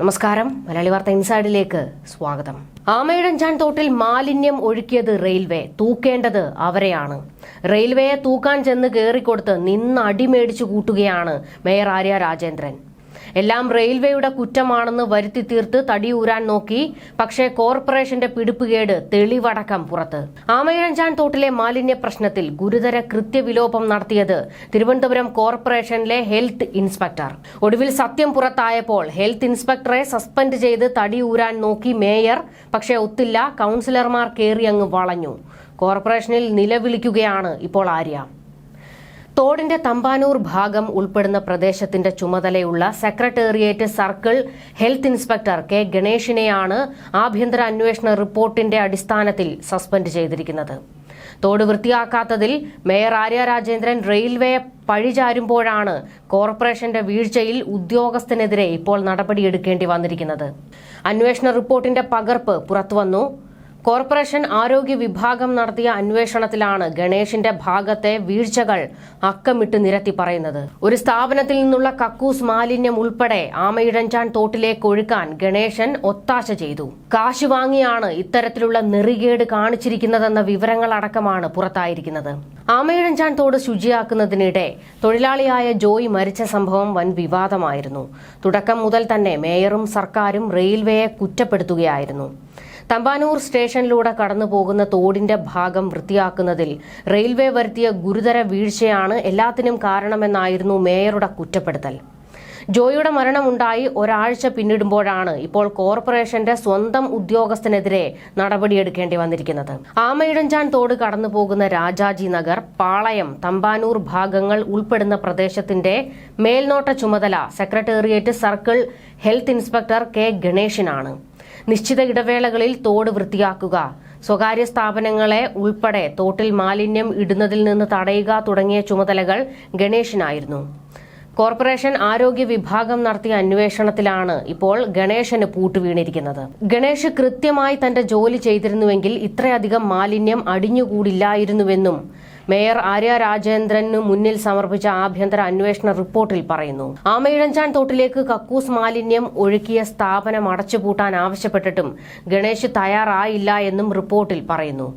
നമസ്കാരം. മലയാളി വാർത്ത ഇൻസൈഡിലേക്ക് സ്വാഗതം. ആമയുടെഞ്ചാൻ തോട്ടിൽ മാലിന്യം ഒഴുക്കിയത് റെയിൽവേ. തൂക്കേണ്ടത് അവരെയാണ്. റെയിൽവേയെ തൂക്കാൻ ചെന്ന് കയറിക്കൊടുത്ത് നിന്ന് അടിമേടിച്ചു കൂട്ടുകയാണ് മേയർ ആര്യ രാജേന്ദ്രൻ. എല്ലാം റെയിൽവേയുടെ കുറ്റമാണെന്ന് വരുത്തി തീർത്ത് തടിയൂരാൻ നോക്കി. പക്ഷേ കോർപ്പറേഷന്റെ പിടിപ്പുകേട് തെളിവടക്കം പുറത്ത്. ആമയിഴഞ്ചാൻ തോട്ടിലെ മാലിന്യ പ്രശ്നത്തിൽ ഗുരുതര കൃത്യവിലോപം നടത്തിയത് തിരുവനന്തപുരം കോർപ്പറേഷനിലെ ഹെൽത്ത് ഇൻസ്പെക്ടർ. ഒടുവിൽ സത്യം പുറത്തായപ്പോൾ ഹെൽത്ത് ഇൻസ്പെക്ടറെ സസ്പെൻഡ് ചെയ്ത് തടിയൂരാൻ നോക്കി മേയർ. പക്ഷേ ഒത്തില്ല കൌൺസിലർമാർ കയറി അങ്ങ് വളഞ്ഞു. കോർപ്പറേഷനിൽ നിലവിളിക്കുകയാണ് ഇപ്പോൾ ആര്യ. തോടിന്റെ തമ്പാനൂർ ഭാഗം ഉൾപ്പെടുന്ന പ്രദേശത്തിന്റെ ചുമതലയുള്ള secretariat circle health inspector K ഗണേഷിനെയാണ് ആഭ്യന്തര അന്വേഷണ റിപ്പോർട്ടിന്റെ അടിസ്ഥാനത്തിൽ സസ്പെൻഡ് ചെയ്തിരിക്കുന്നത്. തോട് വൃത്തിയാക്കാത്തതിൽ മേയർ ആര്യ രാജേന്ദ്രൻ റെയിൽവേയെ പഴിചാരുമ്പോഴാണ് കോർപ്പറേഷന്റെ വീഴ്ചയിൽ ഉദ്യോഗസ്ഥനെതിരെ ഇപ്പോൾ നടപടിയെടുക്കേണ്ടി വന്നിരിക്കുന്നത്. അന്വേഷണ റിപ്പോർട്ടിന്റെ പകർപ്പ് പുറത്തുവന്നു. കോർപ്പറേഷൻ ആരോഗ്യ വിഭാഗം നടത്തിയ അന്വേഷണത്തിലാണ് ഗണേഷിന്റെ ഭാഗത്തെ വീഴ്ചകൾ അക്കമിട്ട് നിരത്തി പറയുന്നത്. ഒരു സ്ഥാപനത്തിൽ നിന്നുള്ള കക്കൂസ് മാലിന്യം ഉൾപ്പെടെ ആമയിഴഞ്ചാൻ തോട്ടിലേക്ക് ഒഴുക്കാൻ ഗണേശൻ ഒത്താശ ചെയ്തു. കാശ് വാങ്ങിയാണ് ഇത്തരത്തിലുള്ള നെറികേട് കാണിച്ചിരിക്കുന്നതെന്ന വിവരങ്ങളടക്കമാണ് പുറത്തായിരിക്കുന്നത്. ആമയിഴഞ്ചാൻ തോട് ശുചിയാക്കുന്നതിനിടെ തൊഴിലാളിയായ ജോയി മരിച്ച സംഭവം വൻ വിവാദമായിരുന്നു. തുടക്കം മുതൽ തന്നെ മേയറും സർക്കാരും റെയിൽവേയെ കുറ്റപ്പെടുത്തുകയായിരുന്നു. തമ്പാനൂർ സ്റ്റേഷനിലൂടെ കടന്നു പോകുന്ന തോടിന്റെ ഭാഗം വൃത്തിയാക്കുന്നതിൽ റെയിൽവേ വരുത്തിയ ഗുരുതര വീഴ്ചയാണ് എല്ലാത്തിനും കാരണമെന്നായിരുന്നു മേയറുടെ കുറ്റപ്പെടുത്തൽ. ജോയിയുടെ മരണമുണ്ടായി ഒരാഴ്ച പിന്നിടുമ്പോഴാണ് ഇപ്പോൾ കോർപ്പറേഷന്റെ സ്വന്തം ഉദ്യോഗസ്ഥനെതിരെ നടപടിയെടുക്കേണ്ടി വന്നിരിക്കുന്നത്. ആമയിടഞ്ചാൻ തോട് കടന്നു പോകുന്ന രാജാജി നഗർ പാളയം തമ്പാനൂർ ഭാഗങ്ങൾ ഉൾപ്പെടുന്ന പ്രദേശത്തിന്റെ മേൽനോട്ട ചുമതല secretariat circle health inspector K ഗണേഷിനാണ് നിശ്ചിത ഇടവേളകളിൽ തോട് വൃത്തിയാക്കുക. സ്വകാര്യ സ്ഥാപനങ്ങളെ ഉൾപ്പെടെ തോട്ടിൽ മാലിന്യം ഇടുന്നതിൽ നിന്ന് തടയുക തുടങ്ങിയ ചുമതലകൾ ഗണേഷിനായിരുന്നു കോർപ്പറേഷൻ ആരോഗ്യ വിഭാഗം നടത്തിയ അന്വേഷണത്തിലാണ് ഇപ്പോൾ ഗണേശന് പൂട്ടുവീണിരിക്കുന്നത്. ഗണേഷ് കൃത്യമായി തന്റെ ജോലി ചെയ്തിരുന്നുവെങ്കിൽ ഇത്രയധികം മാലിന്യം അടിഞ്ഞുകൂടില്ലായിരുന്നുവെന്നും മേയർ ആര്യ രാജേന്ദ്രനു മുന്നിൽ സമർപ്പിച്ച ആഭ്യന്തര അന്വേഷണ റിപ്പോർട്ടിൽ പറയുന്നു. ആമയിഴഞ്ചാൻ തോട്ടിലേക്ക് കക്കൂസ് മാലിന്യം ഒഴുക്കിയ സ്ഥാപനം അടച്ചുപൂട്ടാൻ ആവശ്യപ്പെട്ടിട്ടും ഗണേശ് തയ്യാറായില്ല എന്നും റിപ്പോർട്ടിൽ പറയുന്നു.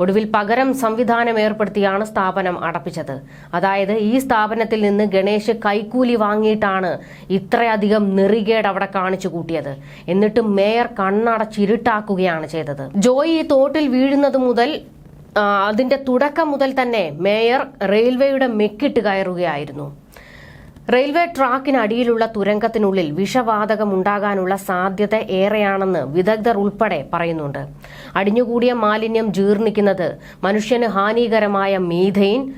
ഒടുവിൽ പകരം സംവിധാനം ഏർപ്പെടുത്തിയാണ് സ്ഥാപനം അടപ്പിച്ചത്. അതായത് ഈ സ്ഥാപനത്തിൽ നിന്ന് ഗണേശ് കൈക്കൂലി വാങ്ങിയിട്ടാണ് ഇത്രയധികം നെറികേട് അവിടെ കാണിച്ചു കൂട്ടിയത്. എന്നിട്ടും മേയർ കണ്ണടച്ചിരുട്ടാക്കുകയാണ് ചെയ്തത്. ജോയി തോട്ടിൽ വീഴുന്നത് മുതൽ അതിന്റെ തുടക്കം മുതൽ തന്നെ മേയർ റെയിൽവേയുടെ മെക്കിട്ട് കയറുകയായിരുന്നു. റെയിൽവേ ട്രാക്കിനടിയിലുള്ള തുരങ്കത്തിനുള്ളിൽ വിഷവാതകം ഉണ്ടാകാനുള്ള സാധ്യത ഏറെയാണെന്ന് വിദഗ്ധർ ഉൾപ്പെടെ പറയുന്നുണ്ട്. അടിഞ്ഞുകൂടിയ മാലിന്യം ജീർണിക്കുന്നത് മനുഷ്യന് ഹാനികരമായ methane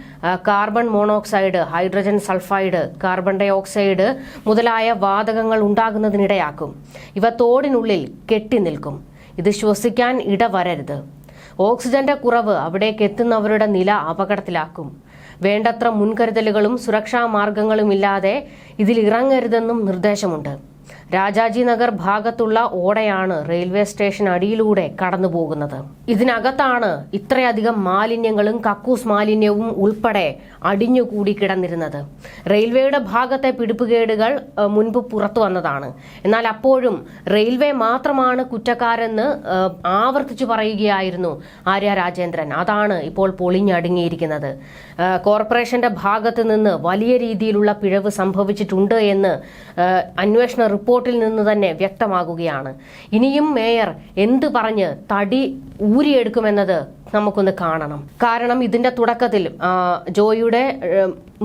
carbon monoxide hydrogen sulphide carbon dioxide മുതലായ വാതകങ്ങൾ ഉണ്ടാകുന്നതിനിടയാക്കും. ഇവ തോടിനുള്ളിൽ കെട്ടിനിൽക്കും ഇത് ശ്വസിക്കാൻ ഇടവരരുത്. ഓക്സിജന്റെ കുറവ് അവിടേക്ക് എത്തുന്നവരുടെ നില അപകടത്തിലാക്കും. വേണ്ടത്ര മുൻകരുതലുകളും സുരക്ഷാ മാർഗങ്ങളുമില്ലാതെ ഇതിൽ ഇറങ്ങരുതെന്നും നിർദ്ദേശമുണ്ട്. രാജാജി നഗർ ഭാഗത്തുള്ള ഓടയാണ് റെയിൽവേ സ്റ്റേഷൻ അടിയിലൂടെ കടന്നു പോകുന്നത് ഇതിനകത്താണ് ഇത്രയധികം മാലിന്യങ്ങളും കക്കൂസ് മാലിന്യവും ഉൾപ്പെടെ അടിഞ്ഞുകൂടി കിടന്നിരുന്നത്. റെയിൽവേയുടെ ഭാഗത്തെ പിടിപ്പുകേടുകൾ മുൻപ് പുറത്തു വന്നതാണ്. എന്നാൽ അപ്പോഴും റെയിൽവേ മാത്രമാണ് കുറ്റക്കാരെന്ന് ആവർത്തിച്ചു പറയുകയായിരുന്നു ആര്യ രാജേന്ദ്രൻ. അതാണ് ഇപ്പോൾ പൊളിഞ്ഞടുങ്ങിയിരിക്കുന്നത്. കോർപ്പറേഷന്റെ ഭാഗത്ത് നിന്ന് വലിയ രീതിയിലുള്ള പിഴവ് സംഭവിച്ചിട്ടുണ്ട് എന്ന് അന്വേഷണ റിപ്പോർട്ടിൽ നിന്ന് തന്നെ വ്യക്തമാകുകയാണ്. ഇനിയും മേയർ എന്ത് പറഞ്ഞ് തടി ഊരിയെടുക്കുമെന്നത് നമുക്കൊന്ന് കാണണം. കാരണം ഇതിന്റെ തുടക്കത്തിൽ ജോയിയുടെ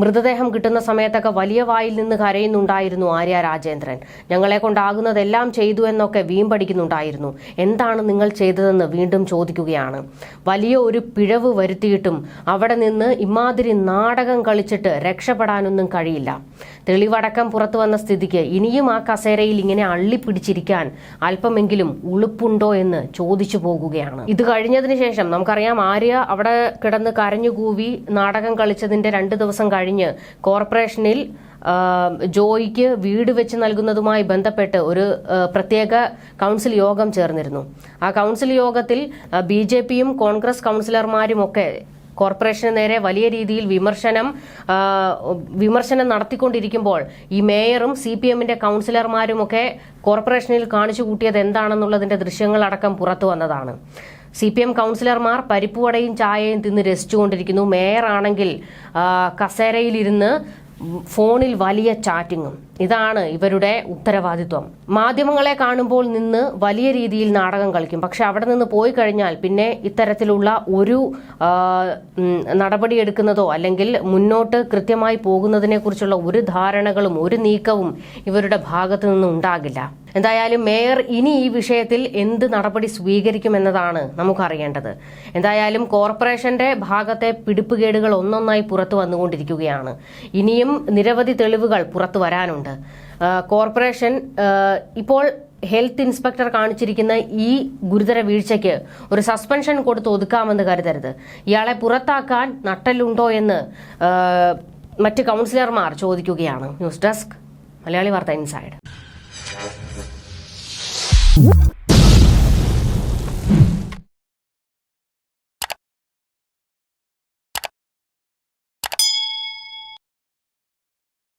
മൃതദേഹം കിട്ടുന്ന സമയത്തൊക്കെ വലിയ വായിൽ നിന്ന് കരയുന്നുണ്ടായിരുന്നു ആര്യ രാജേന്ദ്രൻ. ഞങ്ങളെ കൊണ്ടാകുന്നതെല്ലാം ചെയ്തു എന്നൊക്കെ വീമ്പടിക്കുന്നുണ്ടായിരുന്നു എന്താണ് നിങ്ങൾ ചെയ്തതെന്ന് വീണ്ടും ചോദിക്കുകയാണ്. വലിയ ഒരു പിഴവ് വരുത്തിയിട്ടും അവിടെ നിന്ന് ഇമാതിരി നാടകം കളിച്ചിട്ട് രക്ഷപ്പെടാനൊന്നും കഴിയില്ല. തെളിവടക്കം പുറത്തു വന്ന സ്ഥിതിക്ക് ഇനിയും ആ കസേരയിൽ ഇങ്ങനെ അള്ളിപ്പിടിച്ചിരിക്കാൻ അല്പമെങ്കിലും ഉളുപ്പുണ്ടോ എന്ന് ചോദിച്ചു പോകുകയാണ്. ഇത് കഴിഞ്ഞതിന് ശേഷം നമുക്കറിയാം ആര്യ അവിടെ കിടന്ന് കരഞ്ഞുകൂവി നാടകം കളിച്ചതിന്റെ രണ്ട് ദിവസം കഴിഞ്ഞ് കോർപ്പറേഷനിൽ ജോയിക്ക് വീട് വെച്ച് നൽകുന്നതുമായി ബന്ധപ്പെട്ട് ഒരു പ്രത്യേക കൗൺസിൽ യോഗം ചേർന്നിരുന്നു. ആ കൗൺസിൽ യോഗത്തിൽ ബി ജെ പിയും കോൺഗ്രസ് കൗൺസിലർമാരും ഒക്കെ കോർപ്പറേഷന് നേരെ വലിയ രീതിയിൽ വിമർശനം വിമർശനം നടത്തിക്കൊണ്ടിരിക്കുമ്പോൾ ഈ മേയറും സി പി എമ്മിന്റെ കൗൺസിലർമാരുമൊക്കെ കോർപ്പറേഷനിൽ കാണിച്ചു കൂട്ടിയത് എന്താണെന്നുള്ളതിന്റെ ദൃശ്യങ്ങളടക്കം പുറത്തു വന്നതാണ്. സി പി എം കൗൺസിലർമാർ പരിപ്പുവടയും ചായയും തിന്ന് രസിച്ചുകൊണ്ടിരിക്കുന്നു. മേയറാണെങ്കിൽ കസേരയിലിരുന്ന് ഫോണിൽ വലിയ ചാറ്റിങ്ങും. ഇതാണ് ഇവരുടെ ഉത്തരവാദിത്വം. മാധ്യമങ്ങളെ കാണുമ്പോൾ നിന്ന് വലിയ രീതിയിൽ നാടകം കളിക്കും. പക്ഷെ അവിടെ നിന്ന് പോയി കഴിഞ്ഞാൽ പിന്നെ ഇത്തരത്തിലുള്ള ഒരു നടപടിയെടുക്കുന്നതോ അല്ലെങ്കിൽ മുന്നോട്ട് കൃത്യമായി പോകുന്നതിനെക്കുറിച്ചുള്ള ഒരു ധാരണകളും ഒരു നീക്കവും ഇവരുടെ ഭാഗത്തു നിന്നും ഉണ്ടാകില്ല. എന്തായാലും മേയർ ഇനി ഈ വിഷയത്തിൽ എന്ത് നടപടി സ്വീകരിക്കുമെന്നതാണ് നമുക്കറിയേണ്ടത്. എന്തായാലും കോർപ്പറേഷന്റെ ഭാഗത്തെ പിടിപ്പുകേടുകൾ ഒന്നൊന്നായി പുറത്തു വന്നുകൊണ്ടിരിക്കുകയാണ്. ഇനിയും നിരവധി തെളിവുകൾ പുറത്തു വരാനുണ്ട്. കോർപ്പറേഷൻ ഇപ്പോൾ ഹെൽത്ത് ഇൻസ്പെക്ടർ കാണിച്ചിരിക്കുന്ന ഈ ഗുരുതര വീഴ്ചയ്ക്ക് ഒരു സസ്പെൻഷൻ കൊടുത്ത് ഒതുക്കാമെന്ന് കരുതരുത്. ഇയാളെ പുറത്താക്കാൻ നട്ടലുണ്ടോ എന്ന് മറ്റ് കൗൺസിലർമാർ ചോദിക്കുകയാണ്. ന്യൂസ് ഡെസ്ക് മലയാളി വാർത്ത ഇൻസൈഡ്. Whoop.